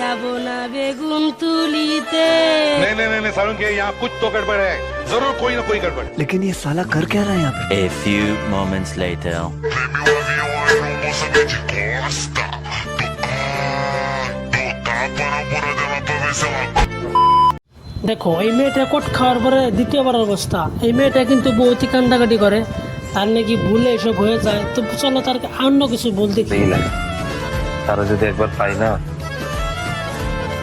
যাব না বেগুন তুলিতে नहीं नहीं नहीं, नहीं सारुण के यहाँ कुछ तो गड़बड़ है जरूर कोई ना कोई गड़बड़ लेकिन ये साला कर क्या रहा है यहाँ पे A few moments later. Meu avião é um moço de costa. Do, do tapa na bunda dela pra ver se ela দেখো এই মেয়েটা কোট খাওয়ার পরে দ্বিতীয়বার অবস্থা এই মেয়েটা কিন্তু বহুতই কান্দাকাটি করে তার নাকি ভুলে এসব হয়ে যায় তো চলো তার অন্য কিছু বলতে কি এই লাগে তারা যদি একবার পাই না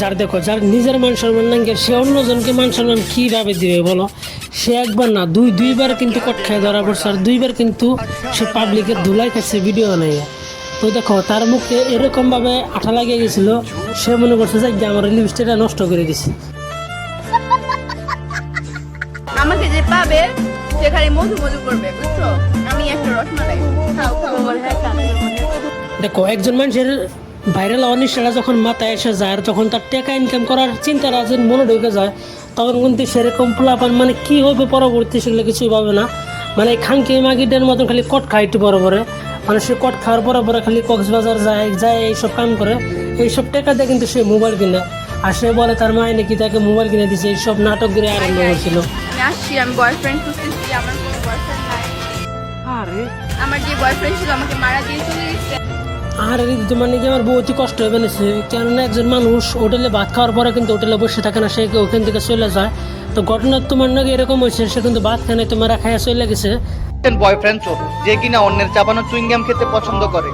যার দেখো যার নিজের মান সম্মান নাকি সে অন্যজনকে মান সম্মান কীভাবে দিবে বলো? সে একবার না দুই দুইবার কিন্তু কট খায় ধরা পড়ছে আর দুইবার কিন্তু সে পাবলিকের ধুলাই খাচ্ছে ভিডিও বানাইয়া তো দেখো তার মুখে এরকমভাবে আঠা লাগিয়ে গেছিল সে মনে করছে যে আমার লিপস্টিকটা নষ্ট করে দিছি। আমাকে যে পাবে সে মধু মধু করবে বুঝছ? আমি একটা রসমালাই। খাও খাও। দেখো একজন মানুষের ভাইরাল অনিষ্ঠাটা যখন মাথায় এসে যায় আর যখন তার টাকা ইনকাম করার চিন্তাটা যখন মনে ঢুকে যায় তখন কিন্তু সেরকম পোলাপান মানে কি হবে পরবর্তী সেগুলো কিছুই পাবে না। মানে খানকি মাগিদের মতন খালি কট খায় একটু বড় বড়। মানে সে কট খাওয়ার পরে পরে খালি কক্সবাজার যায় যায় এইসব কাম করে। এইসব টাকা দিয়ে কিন্তু সে মোবাইল কিনে। আর সে বলে তার মায়ে নাকি তাকে মোবাইল কিনে দিছে এইসব নাটক করে আরম্ভ করছিল। আমি আসছি আমি বয়ফ্রেন্ড খুঁজতেছি আমার কোনো বয়ফ্রেন্ড নাই। আমার যে বয়ফ্রেন্ড ছিল আমাকে মারা দিয়ে চলে গেছে আর মানে কি আমার বহুতই কষ্ট হয়ে বেনেছে কেননা একজন মানুষ হোটেলে ভাত খাওয়ার পরে কিন্তু হোটেলে বসে থাকে না, সে ওখান থেকে চলে যায়? তো ঘটনা তোমার নাকি এরকম হয়েছে, সে কিন্তু ভাত খায় না তোমার খাইয়া চলে গেছে? বয়ফ্রেন্ড চোর, যে কিনা অন্যের চাপানো চুইংগাম খেতে পছন্দ করে।